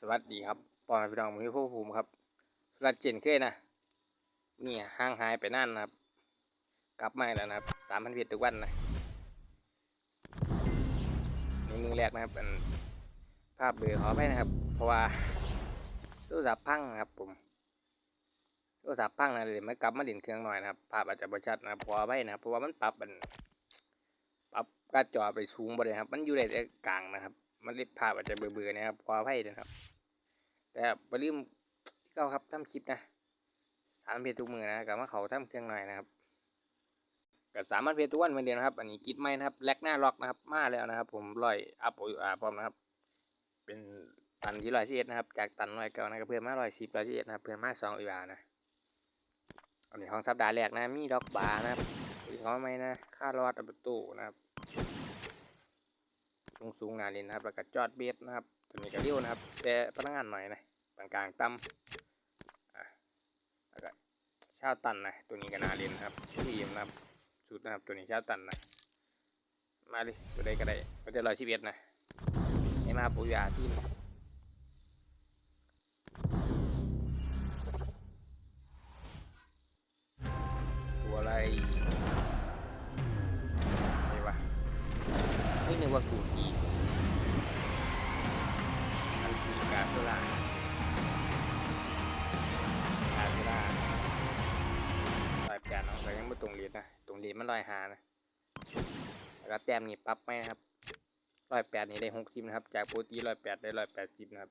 สวัสดีครับปอนพี่น้องมือผู้ภูมิครับสลัดเจนเคยนะนี่ห่างหายไปนานนะครับ กลับมาแล้วนะครับสามพันเพียทุกวันนะนี่มือแรกนะครับเป็นภาพเบลอขอไปนะครับ เพราะว่าโทรศัพท์พังนะครับผมโทรศัพท์พังนะเลยไม่กลับมาดินเครื่องหน่อยนะครับภาพอาจจะประชัดนะครับขอไปนะครับเพราะว่ามันปรับมันปรับการจอไปสูงบ่ได้ครับ มันอยู่ในกลางนะครับ มันเล็บภาพอาจจะเบื่อๆนะครับขอไปนะครับ แต่อย่าลืมที่เก้าครับทำคลิปนะสามเพจทุกมือนะกับว่าเขาทำเครื่องหน่อยนะครับกับสามารถเพจทุกวันเหมือนเดิมนะครับ อันนี้กิดไม่นะครับแลกหน้าล็อกนะครับ มาแล้วนะครับ ผมร้อยอัพโออาพร้อมนะครับ เป็นตันที่ร้อยสิบเอ็ดนะครับ จากตันร้อยเก้านะครับเพิ่มมาร้อยสิบร้อยสิบเอ็ดนะครับเพิ่มมาสองอีวานะอันนี้ของสัปดาห์แรกนะมีดอกบาร์นะครับอีกของไม่นะค่ารอดอัประตูนะครับ ลงสูงหนาลินนะครับ แล้วก็จอดเบสนะครับตัวนี้ก็เรียวนะครับ แต่พนักงานหน่อยนะกลางกลางๆต่ำอะแล้วก็ชาวตันนะตัวนี้ก็นาเล่นนะครับที่นะครับสุดนะครับตัวนี้ชาวตันนะมาดิตัวใดก็ได้ก็จะร้อยสิบเอ็ดนะให้มาปุยยาที่ ยังไม่ตรงเรียนะ ตรงเรียนมันลอยหานะแล้วก็แต้มนี่ปรับไหมนะครับร้อยแปดนี่ได้หกสิบนะครับ จากปกติร้อยแปดได้ร้อยแปดสิบนะครับ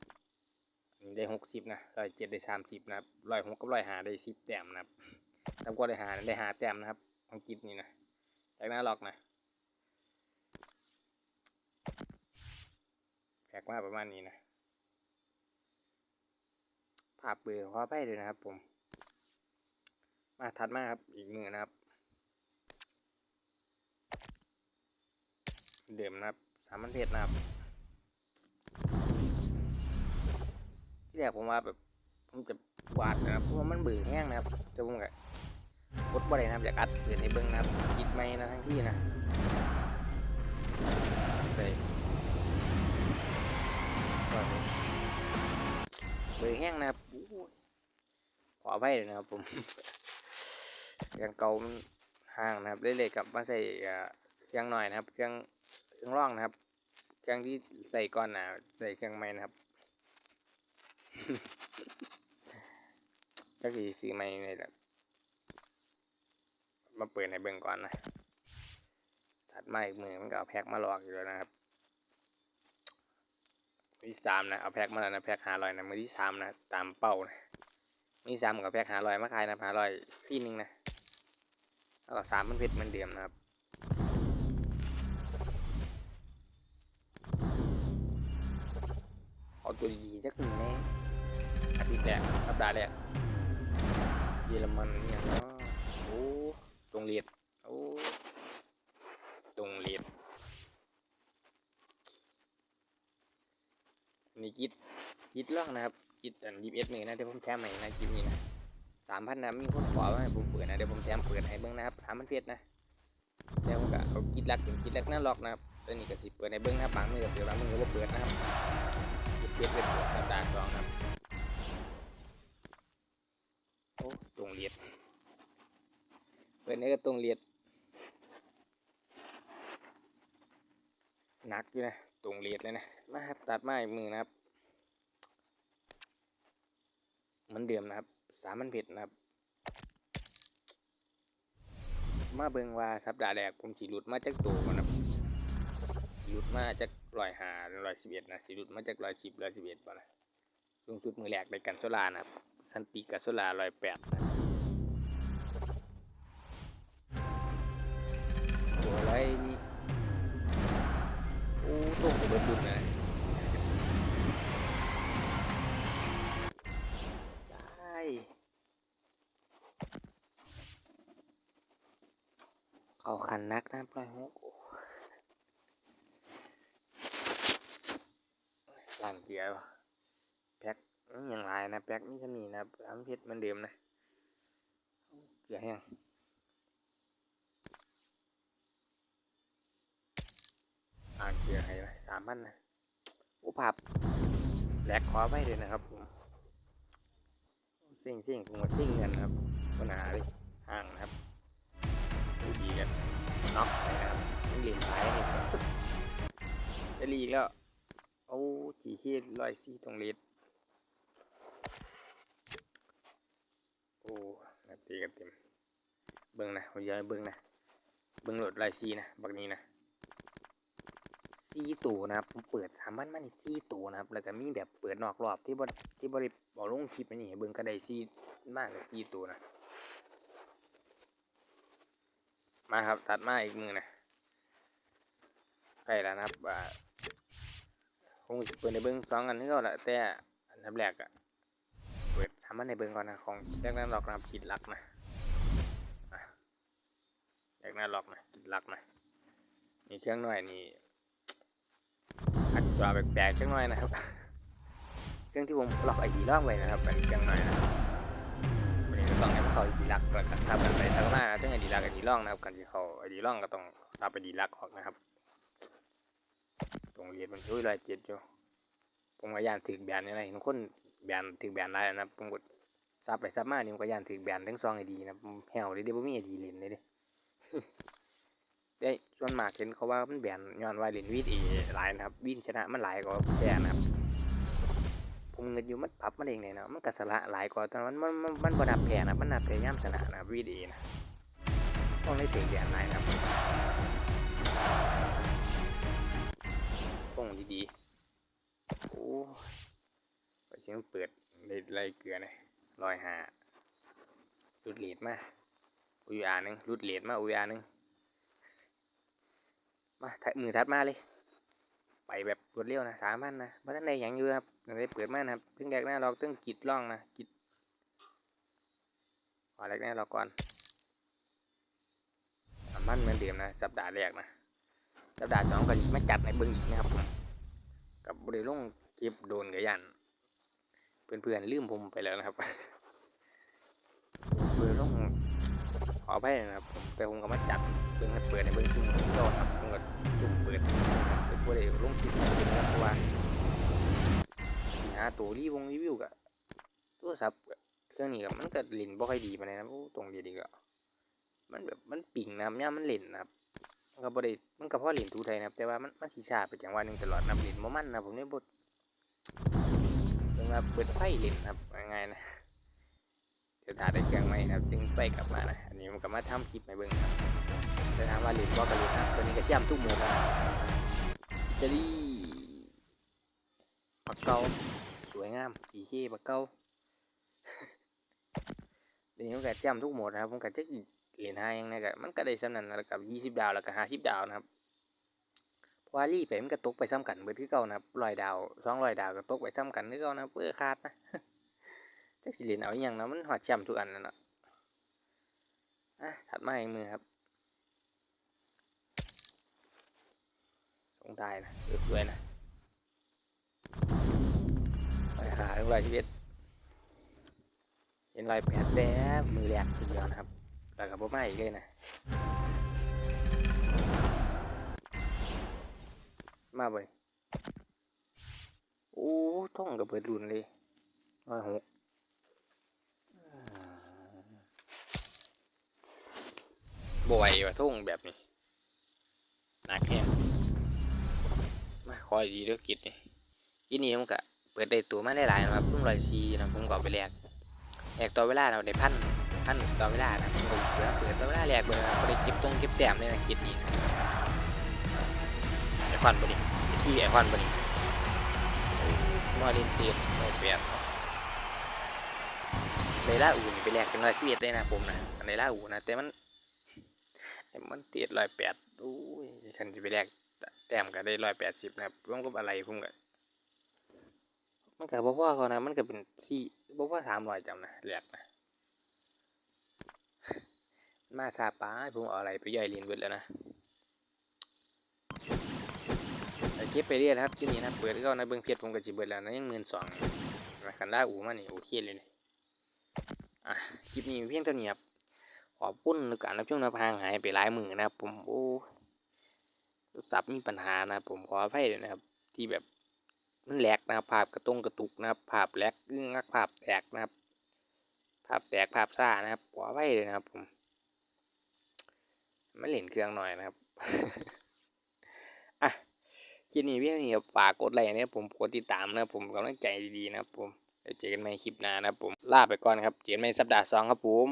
นนี้ได้หกสิบนะร้อยเจ็ดได้สามสิบนะครับร้อยหกกับร้อยหาได้สิบแต้มนะครับต่ำกว่าได้หาได้หาแต้มนะครับของกิจนี่นะจากหน้าล็อกนะแพกมาประมาณนี้นะภาพเบลอขอไปเลยนะครับผม มาถัดมาครับอีกมือนะครับ เดิมนะครับ สามพันเพชรนะครับ ที่แรกผมว่าแบบผมจะวาดนะครับเพราะว่ามันเบื่อแห้งนะครับจะผมก็กดบ่ได้นะครับอยากอัดเกิดในเบิ้งนะครับคิดไม่นะทั้งที่นะไปเบื่อแห้งนะครับขออภัยเลยนะครับผมยังเก่ามันห่างนะครับเลยเลยกลับมาใส่เครื่องหน่อยนะครับเครื่อง เครื่องร่องนะครับ เครื่องที่ใส่ก่อนหนาใส่เครื่องใหม่นะครับก็คือซื้อใหม่นี่แหละมาเปิดในเบิ่งก่อนนะถัดมาอีกมือมันก็เอาแพ็คมาหลอกอยู่แล้วนะครับมือที่สามนะเอาแพ็คมาแล้วนะแพ็คหารอยนะมือที่สามนะตามเป้านะมีสามกับแพ็คหาลอยมาขายนะหาลอยพี่หนึ่งนะแล้วก็สามมันเพชรมันเดิมนะครับ เอาตัวดีๆจักหนึ่งแน่อาทิตย์แรกสัปดาห์แรกเยอรมันเนี่ยเนาะโอ้ตรงเลียดโอ้ตรงเลียดนี่กิดกิดล่องนะครับกิดอันยิบเอ็ดนี่นะเดี๋ยวผมแถมให้นะกิดนี่นะสามพันนะมีคนขอว่าให้ผมเปิดนะเดี๋ยวผมแถมเปิดให้เบิ้งนะครับสามพันเพชรนะแล้วผมก็เอากิดลักเป็นกิดลักนั่นล็อกนะครับตัวนี้ก็สิเปิดในเบิ้งนะครับบางมือก็เปิดบางมือก็บ่เปิดนะครับกิด เพชรเป็นเปิดสัปดาห์สองครับโอ้ตรงเลียดเปิดนี่ก็ตรงเลียดหนักอยู่นะตรงเลียดเลยนะมาครับตัดไม้มือนะครับเหมือนเดิมนะครับสามันเผ็ดนะครับ มาเบิงว่าสัปดาห์แรกผมสิหลุดมาจากตัวมันะ รุดมาจากร้อยหาร้อยสิบเอ็ดนะสิหลุดมาจากร้อยสิบร้อยสิบเอ็ดป่ะนะสูงสุดมือแรกในกันโซลานะสันติกับโซลาร้อยแปดนะตัวอะไรนี่โอ้ตกเบิดดุนนะได้เขาขันนักนะปล่อยหก โอ้หลังเกียร์วแพ็คอื้อยังไรนะแพ็คนี่จะมีนะอัมเพชรเหมันเดิมนะเกลือแห้งอ่านเกลือให้นะสามพันนะอ้ภาพแลกขอไปเลยนะครับผมซิ่งซิ่งผมก็ซิ่งเงินครับปัญหาเลยห่างนะครับดูดีกันน็อกนะครับเหรียญท้ายนี่จะรีกแล้ว อ้จีชีดร้อยสี่ตรงเลดโอ้นาตีกันเต็ม เบิ้งนะผมจะให้เบิ้งนะ เบิ้งโหลดร้อยสี่นะ บักนี้นะซีตัวนะครับผมเปิดสามันมันซีตัวนะครับ แล้วก็มีแบบเปิดนอกรอบที่บที่บริบอกลงคลิปนนี้ให้เบิ่งก็ได้ซีมากเลยซีตัวนะ มาครับ ตัดมาอีกมือนะใกล้แล้วนะครับ คงจะเปิดในเบิ้งสองอันนี้ก็แหละแต่อันดับแรกอะเปิดสามพันในเบิ้งก่อนนะของแรกนั้นหลอกนะกิดลักนะแรกนั้นหลอกนะกิดลักนะนี่เครื่องหน่อยนี่อัดตราแปลกๆจังหน่อยนะครับ เครื่องที่ผมล็อกไอดีล็อกไว้นะครับเป็นเครื่องหน่อยนะวันนี้ก็ต้องให้เขาไอดีลักแล้วก็ซับกันไปทั้งหน้านะทั้งไอดีลักไอดีล่องนะครับกันที่เขาไอดีล่องก็ต้องซับไอดีลักออกนะครับ ตรงเรียนมันช่วยรายเจ็ดอยู่ผมก็ย่านถือแบนนี่นะเห็นคนแบนถือแบนได้นะครับผมกดซับไปซับมานี่ผมก็ย่านถือแบนทั้งซองไอดีนะแหวเลยเดี๋ยวผมมีไอดีเล่นเลยเดิได้ส่วนมากเห็นเขาว่ามันแบนย้อนว่าเล่นวีดเอหลายนะครับวินชนะมันหลายกว่าแพ้นะครับผมเงินอยู่มันปรับมันเองเลยนะมันกสละหลายกว่าตอนมันมันมันมันบนับแพ้นะมันนับแต่ย่ำชนะนะวีดเอนะต้องได้ถึงแบนหลายนะครับ ป้องดีๆ โอ้ไปเสียงเปิดเลยไล่เกลือนะลอยหารุดเลดมาอุยอาหนึ่งรุดเลดมาอุยอาหนึ่งมาถัดมือถัดมาเลย ไปแบบรวดเร็วนะสามพันนะเพราะท่านใดยังอยู่ครับยังได้เปิดมานะครับตึงแรกหน้าเราตึงกิดล่องนะกิดขอแรกหน้าเราก่อนสามพันเหมือนเดิมนะ สัปดาห์แรกนะ สัปดาสองก็อีกมาจัดในเบิ้งอีกนะครับผมกับบริลงเก็บโดนกับยันเพื่อนๆลืมผมไปแล้วนะครับบริลงขอไปนะครับมแต่ผมก็มาจัดเบิ่งเปิดในเบิ่งซุ่มโดดครับผมก็ซุ่มเปิดเปิดบ่ได้ลงคลิปมาเป็นเพราะว่าสิหาตัวรีวงรีวิวก็โทรศัพท์ก็เครื่องนี้ก็มันก็เล่นบ่ค่อยดีปานใดนะโอ้ตรงดีดีก็มันแบบมันปิ่งนะครับย่ามมันเล่นนะครับ มันก็บ่ได้มันก็พอเล่นทูไทยนะครับ แต่ว่ามันมันสิชาไปจังหวะหนึงตลอดนะเล่นบ่มันนะผมเนี่ยบ่เบิ่งว่าเปิดไฟเล่นนะครับง่ายๆนะเดี๋ยวถ้าได้เครื่งใหม่นะครับ จึงไปกลับมานะอันนี้มันก็มาทำคลิปให้เบิ่งครับจะถามว่าเล่นว่ากันเล่นนะตัวนี้ก็เชื่อมทุกหมดนะอิตาลีปักเกาสวยงามจีเช่ปักเกาเดี๋ยวนี้ผมก็เชื่อมทุกหมดนะครับผมก็จะ เล่นหายังไงก็มันก็ได้สำนันแล้วกับยี่สิบดาวแล้วก็ห้าสิบดาวนะครับเพราะว่ารีไปมันก็ตกไปซ้ำกันเบิดคือเก่านะครับร้อยดาวสองร้อยดาวก็ตกไปซ้ำกันคือเก่านะเพื่อคาดนะจักสิเล่นเอาอย่างนะมันหอดเชื่อมทุกอันนะเนาะอะถัดมาอีกมือครับสงทายนะสวยๆนะไปหาเรื่องรอยชีวิตเห็นรอยแผลแป๊บมือแหลกทีเดียวนะครับ แต่กับพ่อไม่อีกเลยนะ มาบ่โอ้ท่องกับเปิดรุนเลยร้อยหกบ่อยว่ะท่องแบบนี้หนักแห้งมาคอยดีเด้วยกิจนี่กินนี้ผมก็เปิดได้ตัวมาหลายๆนะครับซุ่มรอยซีนะผมก็เอไปแลกแลกต่อเวลาเราได้พัน พันต่อเวลานะผมเปิดเปิดต่อเวลาแลกเบอร์นะบ่ได้เก็บตรงเก็บแต้มเลยนะกิจนี้นะไอคอนบ่นี่ที่ไอคอนบ่นี่มอลินเตียนโอเปียดเลล่าอูนี่ไปแลกเป็นร้อยสิบเอ็ดเลยนะผมนะเลล่าอูนะแต่มันแต่มันเตียดร้อยแปดโอ้ยคันจะไปแลกแต้มก็ได้ร้อยแปดสิบนะครับรวมกับอะไรผมก็มันก็บ่พอเขานะมันก็เป็นสี่บ่พอสามร้อยจำนะแหลกนะ มาซาป้าผมเอาอะไรไปย่อยลินเบิดแล้วนะเก็บไปเรื่อยนครับที่นี่นะเปิดก็นะเบิ้งเพชรผมก็จิเบิดแล้วนะยังหมื่นสองนะคันล่าอูมานี่โอเคเลยนี่อะคลิปนี้เพียงเท่านี้ครับขอบคุณในการรับชมนะพางหายไปหลายหมือนนะผมโอ้โทรศัพท์มีปัญหานะผมขออภัยด้วยนะครับ ที่แบบมันแหลกนะครับภาพกระตุ้งกระตุกนะครับภาพแหลกอึ้งงักภาพแตกนะครับภาพแตกภาพซ่านะครับขอไว้เลยนะครับผม ไม่เล่นเครื่องหน่อยนะครับอะคลิปนี้พี่นี่ฝากกดไลค์นะครับผมกดติดตามนะครับผมกำลังใจดีๆนะครับผมเดี๋ยวเจอกันใหม่คลิปหน้านะครับผมลาไปก่อนครับเจอกันใหม่สัปดาห์สองครับผม